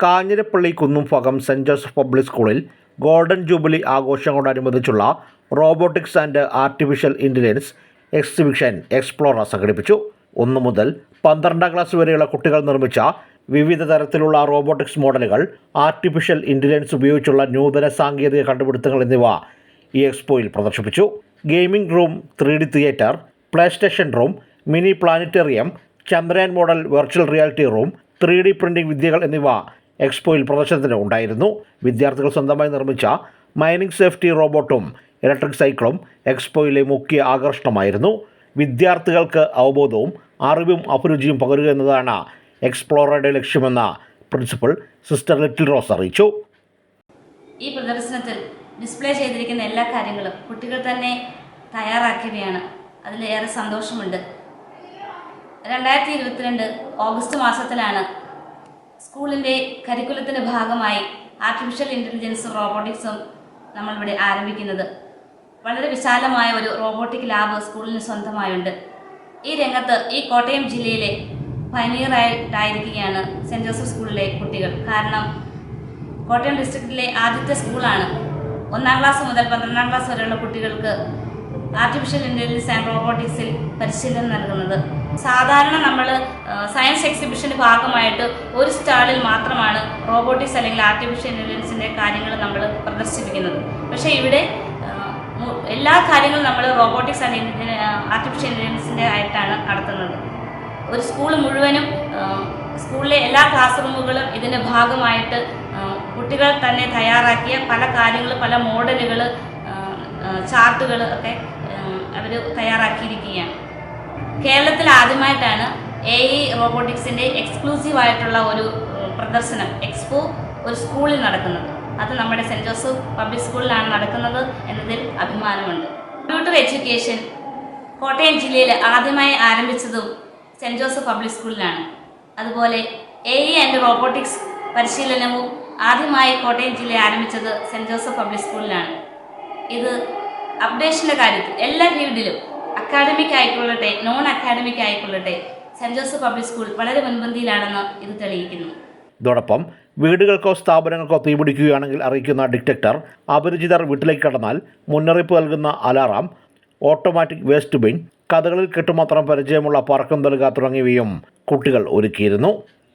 കാഞ്ഞിരപ്പള്ളി കുന്നും കുന്നുംഫകം Saint Joseph public സ്കൂളിൽ golden jubilee ആഘോഷങ്ങളോടനുബന്ധിച്ചുള്ള robotics and artificial intelligence exhibition explorer സംഘടിപ്പിച്ചു. ഒന്നു മുതൽ പന്ത്രണ്ടാം ക്ലാസ് വരെയുള്ള കുട്ടികൾ നിർമ്മിച്ച വിവിധ തരത്തിലുള്ള റോബോട്ടിക്സ് മോഡലുകൾ ആർട്ടിഫിഷ്യൽ ഇന്റലിജൻസ് ഉപയോഗിച്ചുള്ള നൂതന സാങ്കേതിക കണ്ടുപിടുത്തങ്ങൾ എന്നിവ ഈ എക്സ്പോയിൽ പ്രദർശിപ്പിച്ചു. Gaming room three D theatre play station room mini planetarium Chandrayaan model virtual reality room three D printing വിദ്യകൾ എന്നിവ എക്സ്പോയിൽ പ്രദർശനത്തിന് ഉണ്ടായിരുന്നു. വിദ്യാർത്ഥികൾ സ്വന്തമായി നിർമ്മിച്ച മൈനിങ് സേഫ്റ്റി റോബോട്ടും ഇലക്ട്രിക് സൈക്കിളും എക്സ്പോയിലെ മുഖ്യ ആകർഷണമായിരുന്നു. വിദ്യാർത്ഥികൾക്ക് അവബോധവും അറിവും അഭിരുചിയും പകരുക എന്നതാണ് എക്സ്പ്ലോറയുടെ ലക്ഷ്യമെന്ന പ്രിൻസിപ്പൽ സിസ്റ്റർ ലിറ്റിൽ റോസ് അറിയിച്ചു. ഈ പ്രദർശനത്തിൽ ഡിസ്പ്ലേ ചെയ്തിരിക്കുന്ന എല്ലാ കാര്യങ്ങളും കുട്ടികൾ തന്നെ തയ്യാറാക്കിയവയാണ്. അതിലേറെ സന്തോഷമുണ്ട്. രണ്ടായിരത്തി ഇരുപത്തിരണ്ട് ഓഗസ്റ്റ് മാസത്തിലാണ് സ്കൂളിന്റെ കരിക്കുലത്തിന്റെ ഭാഗമായി ആർട്ടിഫിഷ്യൽ ഇന്റലിജൻസും റോബോട്ടിക്സും നമ്മളിവിടെ ആരംഭിക്കുന്നത്. വളരെ വിശാലമായ ഒരു റോബോട്ടിക് ലാബ് സ്കൂളിന് സ്വന്തമായുണ്ട്. ഈ രംഗത്ത് ഈ കോട്ടയം ജില്ലയിലെ പനീറായിട്ടായിരിക്കുകയാണ് സെന്റ് ജോസഫ് സ്കൂളിലെ കുട്ടികൾ. കാരണം കോട്ടയം ഡിസ്ട്രിക്റ്റിലെ ആദ്യത്തെ സ്കൂളാണ് ഒന്നാം ക്ലാസ് മുതൽ പന്ത്രണ്ടാം ക്ലാസ് വരെയുള്ള കുട്ടികൾക്ക് ആർട്ടിഫിഷ്യൽ ഇന്റലിജൻസ് ആൻഡ് റോബോട്ടിക്സിൽ പരിശീലനം നൽകുന്നത്. സാധാരണ നമ്മൾ സയൻസ് എക്സിബിഷന്റെ ഭാഗമായിട്ട് ഒരു സ്റ്റാളിൽ മാത്രമാണ് റോബോട്ടിക്സ് അല്ലെങ്കിൽ ആർട്ടിഫിഷ്യൽ ഇന്റലിജൻസിന്റെ കാര്യങ്ങൾ നമ്മൾ പ്രദർശിപ്പിക്കുന്നത്. പക്ഷേ ഇവിടെ എല്ലാ കാര്യങ്ങളും നമ്മൾ റോബോട്ടിക്സ് ആൻഡ് ആർട്ടിഫിഷ്യൽ ഇന്റലിജൻസിന്റെ ആയിട്ടാണ് നടത്തുന്നത്. ഒരു സ്കൂൾ മുഴുവനും സ്കൂളിലെ എല്ലാ ക്ലാസ് റൂമുകളും ഇതിന്റെ ഭാഗമായിട്ട് കുട്ടികൾ തന്നെ തയ്യാറാക്കിയ പല കാര്യങ്ങൾ പല മോഡലുകൾ ചാർട്ടുകൾ ഒക്കെ അവർ തയ്യാറാക്കിയിരിക്കുകയാണ്. കേരളത്തിൽ ആദ്യമായിട്ടാണ് എ ഇ റോബോട്ടിക്സിന്റെ എക്സ്ക്ലൂസീവ് ആയിട്ടുള്ള ഒരു പ്രദർശനം എക്സ്പോ ഒരു സ്കൂളിൽ നടക്കുന്നത്. അത് നമ്മുടെ സെന്റ് ജോസഫ് പബ്ലിക് സ്കൂളിലാണ് നടക്കുന്നത് എന്നതിൽ അഭിമാനമുണ്ട്. കമ്പ്യൂട്ടർ എഡ്യൂക്കേഷൻ കോട്ടയം ജില്ലയിൽ ആദ്യമായി ആരംഭിച്ചതും സെന്റ് ജോസഫ് പബ്ലിക് സ്കൂളിലാണ്. അതുപോലെ എ ഇ ആൻഡ് റോബോട്ടിക്സ് പരിശീലനവും ആദ്യമായി കോട്ടയം ജില്ലയിൽ ആരംഭിച്ചത് സെന്റ് ജോസഫ് പബ്ലിക് സ്കൂളിലാണ്. ഇത് അപ്ഡേഷന്റെ കാര്യത്തിൽ എല്ലാ ഫീൽഡിലും അക്കാഡമിക് ആയിക്കൊള്ളട്ടെ നോൺ അക്കാഡമിക് ആയിക്കൊള്ളട്ടെ സെന്റ് ജോസഫ് പബ്ലിക് സ്കൂൾ വളരെ മുൻപന്തിയിലാണെന്ന് ഇത് തെളിയിക്കുന്നു. ഇതോടൊപ്പം വീടുകൾക്കോ സ്ഥാപനങ്ങൾക്കോ തീപിടിക്കുകയാണെങ്കിൽ അറിയിക്കുന്ന ഡിറ്റക്ടർ അപരിചിതർ വീട്ടിലേക്ക് കടന്നാൽ മുന്നറിയിപ്പ് നൽകുന്ന അലാറാം ഓട്ടോമാറ്റിക് വേസ്റ്റ് ബിൻ കഥകളിൽ കെട്ടുമാത്രം പരിചയമുള്ള പറക്കം നൽകുക തുടങ്ങിയവയും കുട്ടികൾ ഒരുക്കിയിരുന്നു.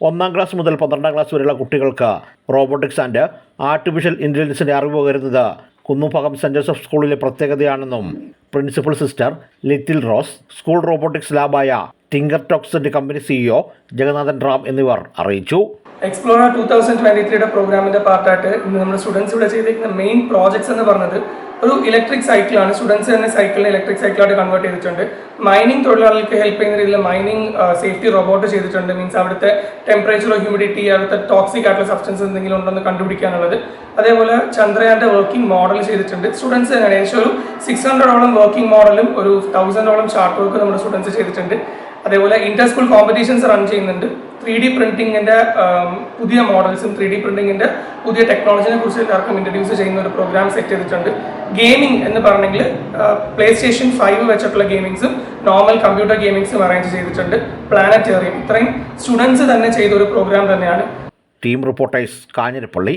ഒന്നാം ക്ലാസ് മുതൽ പന്ത്രണ്ടാം ക്ലാസ് വരെയുള്ള കുട്ടികൾക്ക് റോബോട്ടിക്സ് ആൻഡ് ആർട്ടിഫിഷ്യൽ ഇന്റലിജൻസിന്റെ അറിവ് പകരുന്നത് കുന്നുംഭകം സെന്റ് ജോസഫ് സ്കൂളിലെ പ്രത്യേകതയാണെന്നും principal sister Little Rose school robotics ലാബായ Tinker ടോക്സിന്റെ കമ്പനി സിഇഒ ജഗന്നാഥൻ റാം എന്നിവർ അറിയിച്ചു. എക്സ്പ്ലോറർ ടൂ തൗസൻഡ് ട്വന്റി ത്രീയുടെ പ്രോഗ്രാമിന്റെ പാർട്ടായിട്ട് ഇന്ന് നമ്മുടെ സ്റ്റുഡൻസ് ഇവിടെ ചെയ്തിരിക്കുന്ന മെയിൻ പ്രോജക്ട്സ് എന്ന് പറഞ്ഞത് ഒരു ഇലക്ട്രിക് സൈക്കിളാണ് സ്റ്റുഡൻസ് തന്നെ സൈക്കിളിനെ ഇലക്ട്രിക് സൈക്കിളായിട്ട് കൺവേർട്ട് ചെയ്തിട്ടുണ്ട്. മൈനിങ് തൊഴിലാളികൾക്ക് ഹെൽപ്പ് ചെയ്യുന്ന രീതിയിൽ മൈനിങ് സേഫ്റ്റി റോബോട്ട് ചെയ്തിട്ടുണ്ട്. മീൻസ് അവിടുത്തെ ടെമ്പറേച്ചറോ ഹ്യൂമിഡിറ്റി അവിടുത്തെ ടോക്സിക് ആയിട്ടുള്ള സബ്സ്റ്റൻസ് എന്തെങ്കിലും ഉണ്ടെന്ന് കണ്ടുപിടിക്കാനുള്ളത്. അതേപോലെ ചന്ദ്രയാന്റെ വർക്കിംഗ് മോഡൽ ചെയ്തിട്ടുണ്ട്. സ്റ്റുഡൻസ് ഏകദേശം ഒരു സിക്സ് ഹൺഡ്രഡോളം വർക്കിംഗ് മോഡലും ഒരു തൗസൻഡോളം ചാർട്ട് വർക്ക് നമ്മുടെ സ്റ്റുഡൻസ് ചെയ്തിട്ടുണ്ട്. അതേപോലെ ഇന്റർ സ്കൂൾ കോമ്പറ്റീഷൻസ് റൺ ചെയ്യുന്നുണ്ട്. ത്രീ ഡി പ്രിന്റിങ്ങിന്റെ പുതിയ മോഡൽസും ത്രീ ഡി പ്രിന്റിങ്ങിന്റെ പുതിയ ടെക്നോളജിനെ കുറിച്ച് എല്ലാവർക്കും ഇൻട്രൊഡ്യൂസ് ചെയ്യുന്ന ഒരു പ്രോഗ്രാം സെറ്റ് ചെയ്തിട്ടുണ്ട്. ഗെയിമിംഗ് എന്ന് പറഞ്ഞെങ്കിൽ പ്ലേ സ്റ്റേഷൻ ഫൈവ് വെച്ചിട്ടുള്ള ഗെയിമിങ്സും നോർമൽ കമ്പ്യൂട്ടർ ഗെയിമിങ്സും അറേഞ്ച് ചെയ്തിട്ടുണ്ട്. പ്ലാനറ്റേറിയം ഇത്രയും സ്റ്റുഡൻസ് തന്നെ ചെയ്ത ഒരു പ്രോഗ്രാം തന്നെയാണ്. Team reporters Kanjirappally